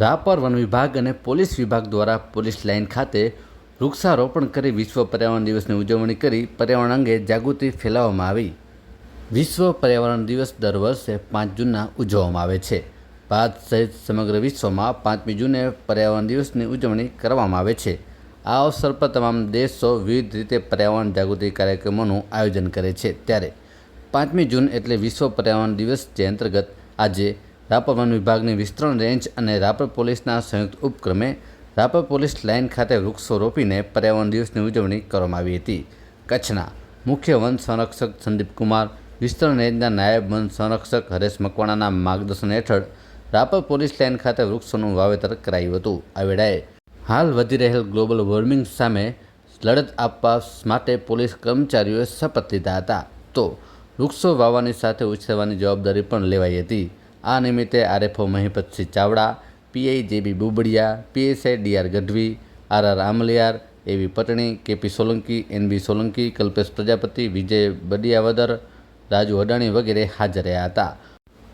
Rapar one વિભાગ અને police વિભાગ દ્વારા પોલીસ લાઇન ખાતે વૃક્ષારોપણ કરી વિશ્વ પર્યાવરણ દિવસની ઉજવણી કરી પર્યાવરણ અંગે જાગૃતિ ફેલાવવામાં આવી. વિશ્વ પર્યાવરણ દિવસ દર વર્ષે પાંચ જૂનના ઉજવવામાં આવે છે. ભારત સહિત સમગ્ર વિશ્વમાં પાંચમી જૂને પર્યાવરણ દિવસની ઉજવણી કરવામાં આવે છે. આ અવસર પર તમામ દેશો વિવિધ રીતે પર્યાવરણ જાગૃતિ કાર્યક્રમોનું આયોજન કરે છે. ત્યારે પાંચમી જૂન એટલે વિશ્વ પર્યાવરણ દિવસ જે અંતર્ગત આજે રાપર વન વિભાગની વિસ્તરણ રેન્જ અને રાપર પોલીસના સંયુક્ત ઉપક્રમે રાપર પોલીસ લાઇન ખાતે વૃક્ષો રોપીને પર્યાવરણ દિવસની ઉજવણી કરવામાં આવી હતી. કચ્છના મુખ્ય વન સંરક્ષક સંદીપ કુમાર, વિસ્તરણ રેન્જના નાયબ વન સંરક્ષક હરેશ મકવાણાના માર્ગદર્શન હેઠળ રાપર પોલીસ લાઇન ખાતે વૃક્ષોનું વાવેતર કરાયું હતું. આ વેળાએ હાલ વધી રહેલ ગ્લોબલ વોર્મિંગ સામે લડત આપવા માટે પોલીસ કર્મચારીઓએ શપથ લીધા હતા. તો વૃક્ષો વાવવાની સાથે ઉછેરવાની જવાબદારી પણ લેવાઈ હતી. આ નિમિત્તે RFO Mahipatsinh Chavda, PI JB Bubadiya, PSI DR Gadhvi R R Amliyar, AV Patni, KP Solanki NB Solanki, Kalpesh Prajapati, Vijay Badiyavadar, Raju Adani વગેરે હાજર રહ્યા હતા.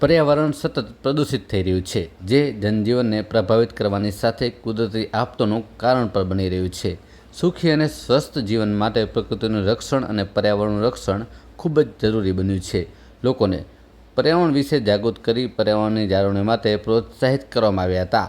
પર્યાવરણ સતત પ્રદૂષિત થઈ રહ્યું છે, જે જનજીવનને પ્રભાવિત કરવાની સાથે કુદરતી આફતોનું કારણ પણ બની રહ્યું છે. સુખી અને સ્વસ્થ જીવન માટે પ્રકૃતિનું રક્ષણ અને પર્યાવરણનું રક્ષણ ખૂબ જ જરૂરી બન્યું છે. લોકોને પર્યાવરણ વિશે જાગૃત કરી પર્યાવરણની જાળવણી માટે પ્રોત્સાહિત કરવામાં આવ્યા હતા.